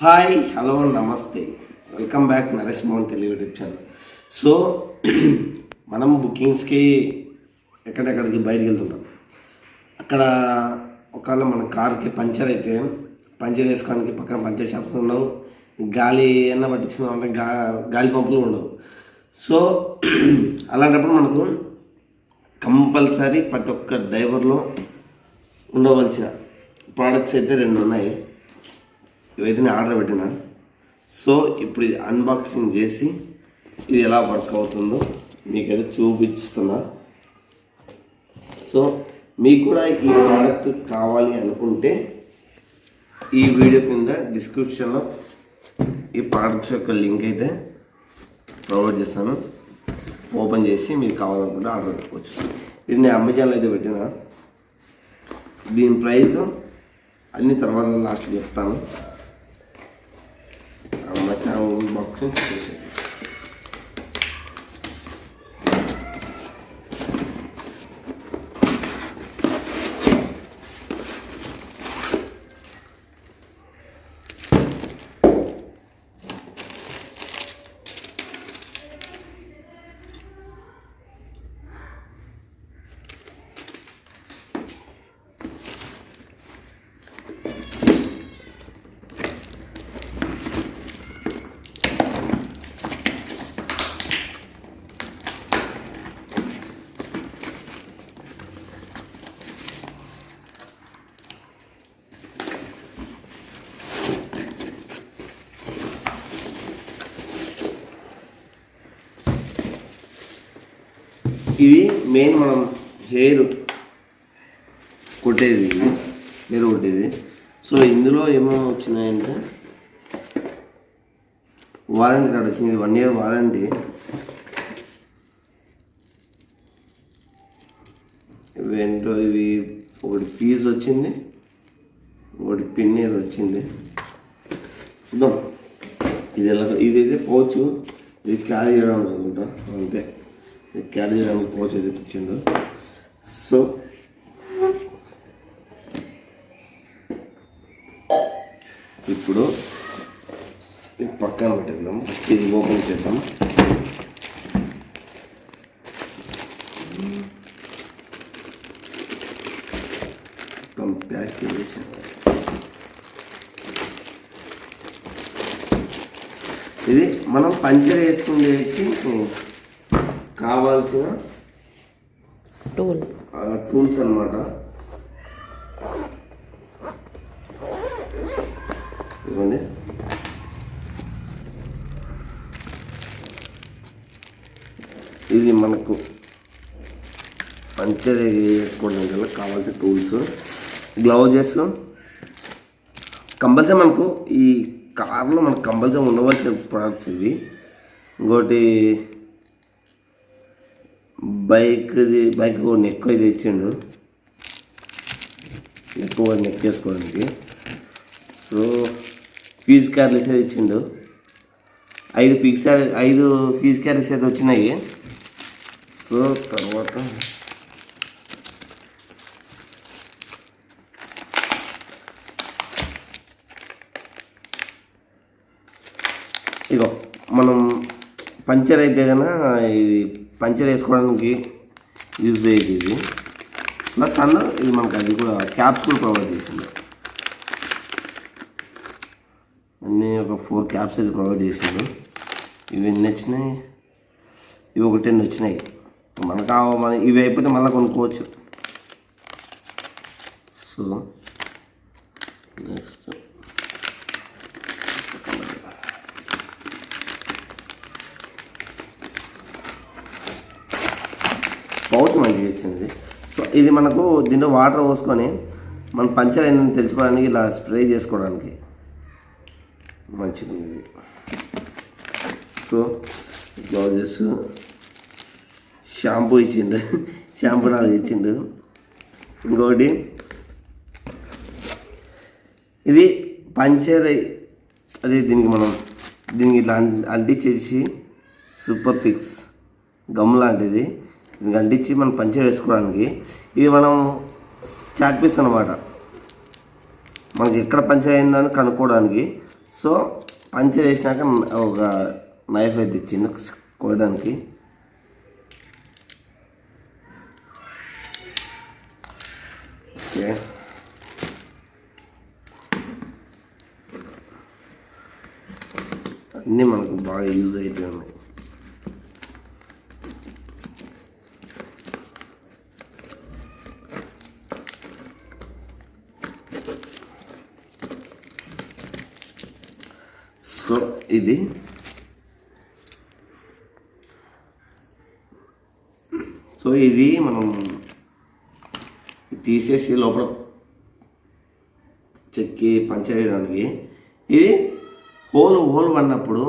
Hi hello నమస్తే. Welcome back Naresh Mohan Telugu YouTube channel. So మనం బుకింగ్స్కి ఎక్కడెక్కడికి బయటకు వెళ్తుంటాం. అక్కడ ఒకవేళ మన కార్కి పంచర్ అయితే పంచర్ వేసుకోవడానికి పక్కన పంచర్ షాప్స్ ఉండవు. గాలి ఎన్న పట్టించుకున్నాం అంటే గా గాలి పంపులు ఉండవు. సో అలాంటప్పుడు మనకు కంపల్సరీ ప్రతి ఒక్క డ్రైవర్లో ఉండవలసిన ప్రోడక్ట్స్ అయితే రెండు ఉన్నాయి. ఇవైతే నేను ఆర్డర్ పెట్టిన. సో ఇప్పుడు ఇది అన్బాక్సింగ్ చేసి ఇది ఎలా వర్క్ అవుతుందో మీకైతే చూపిస్తున్నా. సో మీకు కూడా ఈ ప్రోడక్ట్ కావాలి అనుకుంటే ఈ వీడియో కింద డిస్క్రిప్షన్లో ఈ ప్రోడక్ట్స్ యొక్క లింక్ అయితే ప్రొవైడ్ చేస్తాను. ఓపెన్ చేసి మీకు కావాలనుకుంటే ఆర్డర్ పెట్టుకోవచ్చు. ఇది నేను అమెజాన్లో అయితే పెట్టిన. దీని ప్రైస్ అన్ని తర్వాత లాస్ట్ చెప్తాను. 160. ఇది మెయిన్ మనం హెయిర్ కొట్టేది ఇది హెయిర్ కొట్టేది. సో ఇందులో ఏమేమి వచ్చినాయంటే వారంటీ కార్డ్ వచ్చింది వన్ ఇయర్ వారంటీ ఇవేంటో ఇవి ఒకటి ఫీజు వచ్చింది ఒకటి పిన్ ఏదో వచ్చింది. చూద్దాం. ఇది ఎలా ఇది అయితే పోవచ్చు. ఇది క్యారీ చేయడం అనుకుంటా అంతే. క్యారీ చేయడానికి పోవచ్చు అయితే ఇచ్చిండు సో ఇప్పుడు ఇది పక్కన పెట్టేద్దాం. ఇది ఓపెన్ చేద్దాం. మొత్తం ప్యాక్ చేసి. ఇది మనం పంచర్ వేసుకునేకి కావాల్సిన టూల్. టూల్స్ అన్నమాట. ఇవ్వండి. ఇది మనకు పంచర్ వేసుకోవడానికి వల్ల కావాల్సిన టూల్స్. గ్లౌజెస్. కంపల్సరీ మనకు ఈ కార్లో మనకు కంపల్సరీ ఉండవలసిన ప్రొడక్ట్స్ ఇవి. ఇంకోటి బైక్ది బైక్ నెక్ ఇది ఇచ్చిండు. నెక్ నెక్ వేసుకోవడానికి. సో ఫీజ్ క్యారెస్ అయితే ఇచ్చిండు. ఐదు ఫీజ్ ఐదు ఫీజ్ క్యారెస్ అయితే వచ్చినాయి. సో తర్వాత ఇగో మనం పంచర్ అయితే కన్నా ఇది పంచర్ వేసుకోవడానికి యూజ్ అయ్యేది ఇది ప్లస్ అన్న ఇది మనకు అది కూడా క్యాప్స్ కూడా ప్రొవైడ్ చేసింది. అన్నీ ఒక ఫోర్ క్యాప్స్ అయితే ప్రొవైడ్ చేసిండు ఇవి ఎన్ని వచ్చినాయి? ఇవి ఒక టెన్ వచ్చినాయి. మనకు ఆ- మన ఇవి అయిపోతే మళ్ళీ కొనుక్కోవచ్చు. So next. ఇచ్చింది సో ఇది మనకు దీంట్లో వాటర్ పోసుకొని మనం పంచర్ అయిందని తెలుసుకోవడానికి ఇలా స్ప్రే చేసుకోవడానికి మంచిది ఇది సో గ్లౌజెస్ షాంపూ ఇచ్చిండు. షాంపూ నాకు ఇచ్చిండు. ఇంకొకటి ఇది పంచర్ అది దీనికి మనం దీనికి ఇట్లా అంటించేసి సూపర్ ఫిక్స్ గమ్ లాంటిది. దీనికి మనం పంచర్ వేసుకోవడానికి ఇది మనం చాక్ పీస్ అనమాట మనకి ఎక్కడ పంచర్ అయిందని కనుక్కోవడానికి. సో పంచర్ వేసినాక ఒక నైఫ్ అయితే ఇచ్చింది కోయడానికి ఓకే. అన్నీ మనకు బాగా యూజ్ అయితే ఉన్నాయి సో ఇది. సో ఇది మనం తీసేసి లోపల చెక్కి పంచేయడానికి. ఇది హోల్ హోల్ పడినప్పుడు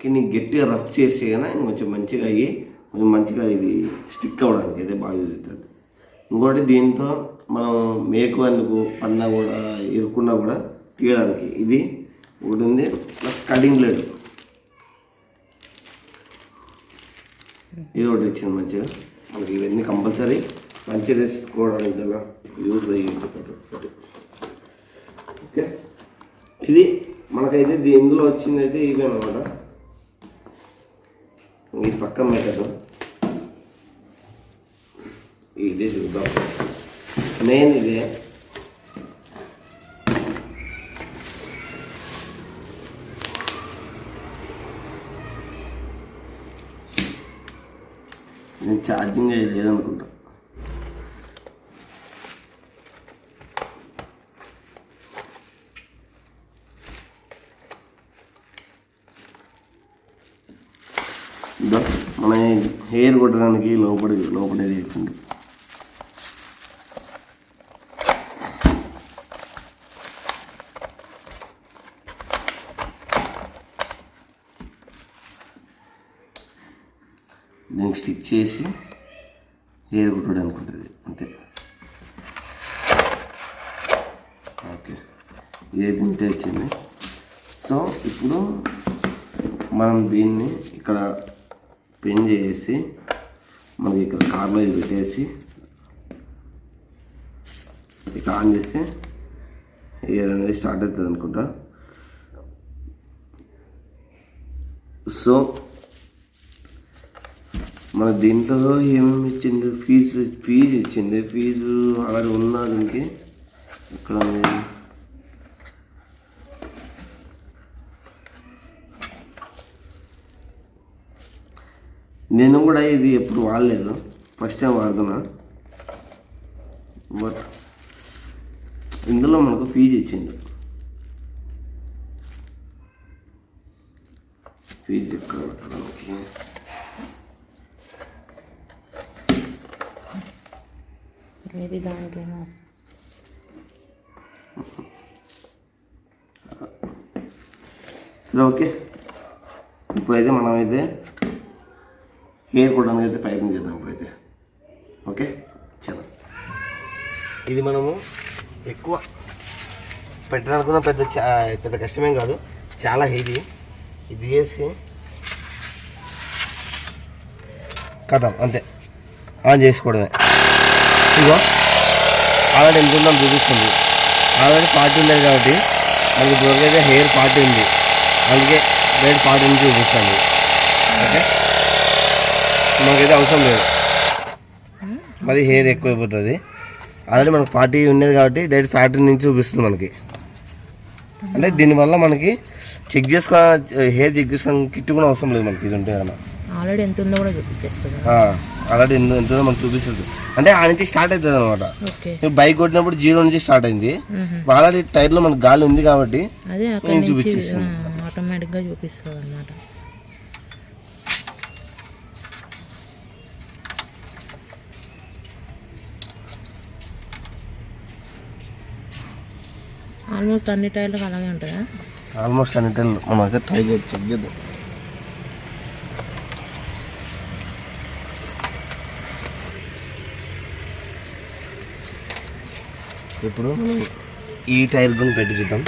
కింద గట్టిగా రఫ్ చేస్తే కానీ కొంచెం మంచిగా అయ్యి కొంచెం మంచిగా ఇది స్టిక్ అవ్వడానికి అయితే బాగా యూజ్ అవుతుంది. ఇంకోటి దీంతో మనం మేకు అందుకు పన్నా కూడా ఇరుక్కున్నా కూడా తీయడానికి. ఇది ఒకటి ఉంది ప్లస్ కటింగ్ బ్లేడ్. ఇది ఒకటి ఇచ్చింది మంచిగా. మనకి ఇవన్నీ కంపల్సరీ మంచి వేసుకోవడానికి కదా యూజ్ అయ్యి ఓకే. ఇది మనకైతే ఇది ఇందులో వచ్చింది అయితే ఇవి అనమాట ఇది పక్కన పెట్టదు ఇదే చూద్దాం. మెయిన్ ఇదే. నేను ఛార్జింగ్ లేదనుకుంటా. మన హెయిర్ కొట్టడానికి లోపలి లోపలేది ఇచ్చింది దీనికి స్టిక్ చేసి హెయిర్ కుట్టడానికి ఉంటుంది అంతే. ఓకే. ఏది ఇంతే వచ్చింది. సో ఇప్పుడు మనం దీన్ని ఇక్కడ పెన్ చేసి మనకి ఇక్కడ కార్లో ఇది పెట్టేసి ఇక ఆన్ చేస్తే ఎయిర్ అనేది స్టార్ట్ అవుతుంది అనుకుంటా. సో మన దీంట్లో ఏమేమి ఇచ్చింది? ఫీజు ఫీజు ఇచ్చింది. ఫీజు ఆల్రెడీ ఉన్నా దీనికి. ఇక్కడ నేను కూడా ఇది ఎప్పుడు వాడలేదు. ఫస్ట్ టైం వాడుతున్నా. బట్ ఇందులో మనకు ఫీజు ఇచ్చింది ఫీజు ఎక్కడ పెట్టడానికి. మేబీ దానికేమో. సరే ఓకే. ఇప్పుడైతే మనమైతే హెయిర్ కొట్టడానికి అయితే ప్రయత్నం చేద్దాం ఇప్పుడైతే. ఓకే? చాలా. ఇది మనము ఎక్కువ పెట్టడానికున్న పెద్ద చా- పెద్ద కష్టమేం కాదు. చాలా హెవీ. ఇది చేసి కథం అంతే. ఆన్ చేసుకోవడమే. ఇగో ఆల్రెడీ ఎంత ఉందని చూపిస్తుంది. ఆల్రెడీ పార్టీ ఉండేది కాబట్టి మనకి దొరికైతే హెయిర్ పార్టీ ఉంది. అందుకే బయట పార్టీ నుంచి చూపిస్తుంది. ఓకే? మనకైతే అవసరం లేదు. మరి హెయిర్ ఎక్కువైపోతుంది. ఆల్రెడీ మనకు పార్టీ ఉండేది కాబట్టి డైరెక్ట్ ఫ్యాక్టరీ నుంచి చూపిస్తుంది మనకి. అంటే దీనివల్ల మనకి చెక్ చేసుకో హెయిర్ చెక్ చేసుకో కిట్ కూడా అవసరం లేదు మనకి. ఇది ఉంటే కన్నా ఆల్రెడీ ఎంత ఉందో కూడా చూపించేస్తుంది. ఆల్రెడీ ఎంత ఎంత మనకు చూపిస్తుంది. అంటే ఆ నుంచి స్టార్ట్ అవుతుంది అనమాట బైక్ కొట్టినప్పుడు జీరో నుంచి స్టార్ట్ అయింది. ఆల్రెడీ టైర్లో మనకు గాలి ఉంది కాబట్టి నుంచి చూపించేస్తాను. ఆటోమేటిక్గా చూపిస్తుంది అనమాట ఆల్మోస్ట్ అన్ని టైర్లకు అలాగే ఉంటుందా? ఆల్మోస్ట్ అన్ని టైర్లు. మనం అయితే ట్రై చేసి చెక్ చేద్దాం. ఇప్పుడు ఈ టైర్ గురించి పెట్టి చూద్దాం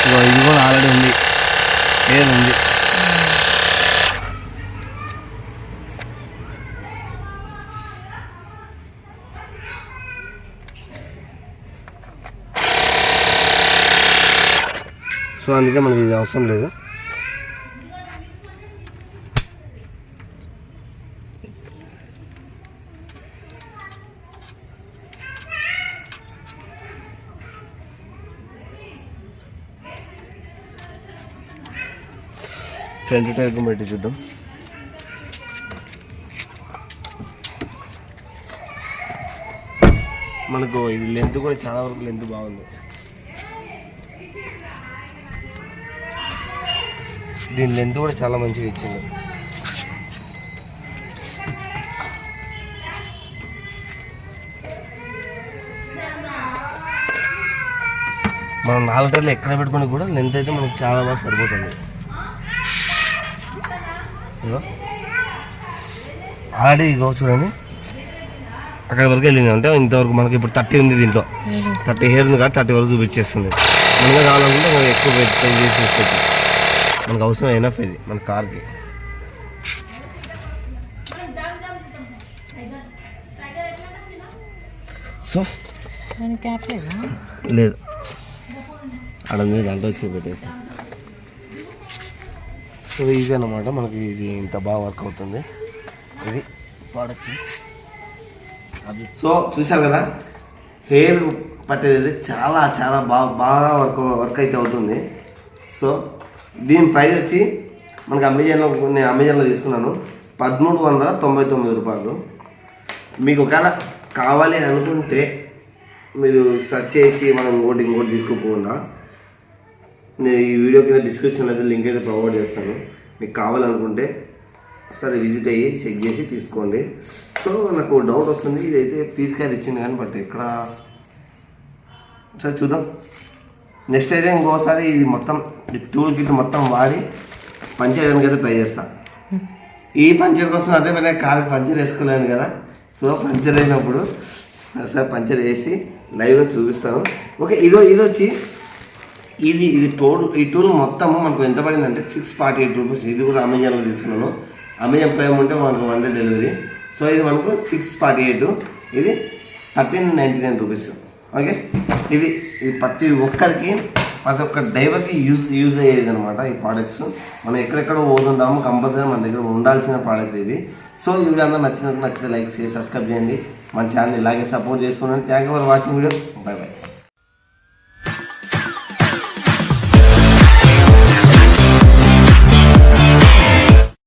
ఇదిగో ఇది కూడా ఆల్రెడీ ఉంది ఏది ఉంది సో అందుకే మనకి ఇది అవసరం లేదు. ఫ్రంట్ టైర్ బయట చూద్దాం. మనకు ఇది లెంత్ కూడా చాలా వరకు లెంత్ బాగుంది. దీని లెంత్ కూడా చాలా మంచిగా ఇచ్చింది మనం నాలుగు టైర్లు ఎక్కడ పెట్టుకుని కూడా లెంత్ అయితే మనకు చాలా బాగా సరిపోతుంది. ఆల్రెడీ ఇగో చూడండి. అక్కడ వరకు వెళ్ళింది. అంటే ఇంతవరకు మనకి ఇప్పుడు థర్టీ ఉంది దీంట్లో. థర్టీ హెయిర్ ఉంది కాబట్టి థర్టీ వరకు చూపించేస్తుంది. మనగా కావాలనుకుంటే మనం ఎక్కువ పెట్టి చేసి తీసుకోవచ్చు మనకు అవసరం ఎనఫ్ ఇది మన కార్కి. సో లేదు. అక్కడ ఉంది దాంట్లో వచ్చి పెట్టేసి. సో ఈజీ అనమాట మనకి ఇది ఇంత బాగా వర్క్ అవుతుంది. ఇది ప్రోడక్ట్ సో చూశారు కదా? హెయిర్ పట్టేది చాలా చాలా బాగా బాగా వర్క్ వర్క్ అయితే అవుతుంది. సో దీని ప్రైస్ వచ్చి మనకి అమెజాన్లో నేను అమెజాన్లో తీసుకున్నాను. పదమూడు వందల తొంభై తొమ్మిది రూపాయలు. మీకు ఒకవేళ కావాలి అనుకుంటే మీరు సెర్చ్ చేసి మనం ఇంకోటి ఇంకోటి తీసుకోకుండా నేను ఈ వీడియో కింద డిస్క్రిప్షన్లో అయితే లింక్ అయితే ప్రొవైడ్ చేస్తాను. మీకు కావాలనుకుంటే సరే విజిట్ అయ్యి చెక్ చేసి తీసుకోండి. సో నాకు డౌట్ వస్తుంది. ఇదైతే ఫీజ్ కార్డ్ ఇచ్చింది కానీ బట్ ఇక్కడ సరే చూద్దాం. నెక్స్ట్ అయితే ఇంకోసారి ఇది మొత్తం టూల్ కిట్ మొత్తం వాడి పంచర్ చేయడానికి అయితే ట్రై చేస్తాను ఈ పంచర్ కోసం అదే మన కార్కి పంచర్ వేసుకోలేను కదా. సో పంచర్ అయినప్పుడు ఒకసారి పంచర్ వేసి లైవ్లో చూపిస్తాను. ఓకే ఇదో ఇది వచ్చి ఇది ఇది టోల్ ఈ టూల్ మొత్తం మనకు ఎంత పడిందంటే సిక్స్ ఫార్టీ ఎయిట్ రూపీస్ ఇది కూడా అమెజాన్లో తీసుకున్నాను. అమెజాన్ ప్రైమ్ ఉంటే మనకు వన్ డే డెలివరీ సో ఇది మనకు సిక్స్ ఫార్టీ ఎయిట్ ఇది thirteen ninety nine rupees okay? ఇది ఇది ప్రతి ఒక్కరికి ప్రతి ఒక్క డ్రైవర్కి యూజ్ యూజ్ అయ్యేది అనమాట ఈ ప్రోడక్ట్స్ మనం ఎక్కడెక్కడ పోతుంటామో కంపల్సరీ మన దగ్గర ఉండాల్సిన ప్రోడక్ట్ ఇది. సో ఈ వీడియో అందరూ నచ్చినట్టు నచ్చితే లైక్ చేసి సబ్స్క్రైబ్ చేయండి. మన ఛానల్ ఇలాగే సపోర్ట్ చేస్తున్నాను thank you for watching video bye bye